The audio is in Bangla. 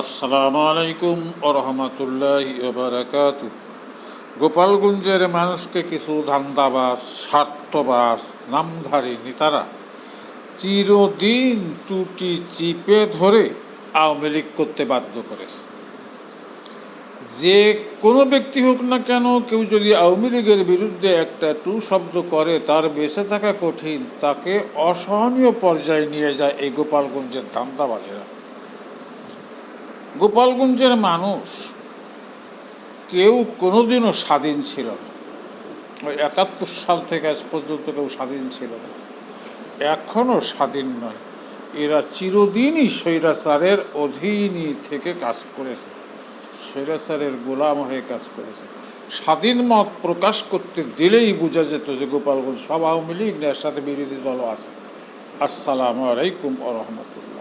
আসসালামু আলাইকুম রহমতুল্লাহ বারাকাত গোপালগঞ্জের মানুষকে কিছু ধান্দাবাস স্বার্থবাস নামধারী নেতারা চিরদিন টুটি চিপে ধরে আওয়ামী লীগ করতে বাধ্য করেছে। যে কোনো ব্যক্তি হোক না কেন, কেউ যদি আওয়ামী লীগের বিরুদ্ধে একটা টু শব্দ করে, তার বেঁচে থাকা কঠিন, তাকে অসহনীয় পর্যায়ে নিয়ে যায় এই গোপালগঞ্জের ধান্দাবাজেরা। গোপালগঞ্জের মানুষ কেউ কোনোদিনও স্বাধীন ছিল না। ওই একাত্তর সাল থেকে আজ পর্যন্ত কেউ স্বাধীন ছিল না। এখনও স্বাধীন নয়। এরা চিরদিনই স্বৈরাচারের অধীনই থেকে কাজ করেছে। স্বৈরাচারের গোলাম হয়ে কাজ করেছে। স্বাধীন মত প্রকাশ করতে দিলেই বোঝা যেত যে গোপালগঞ্জ সব আওয়ামী লীগ সাথে বিরোধী দলও আছে। আসসালামু আলাইকুম আ রহমতুল্লাহ।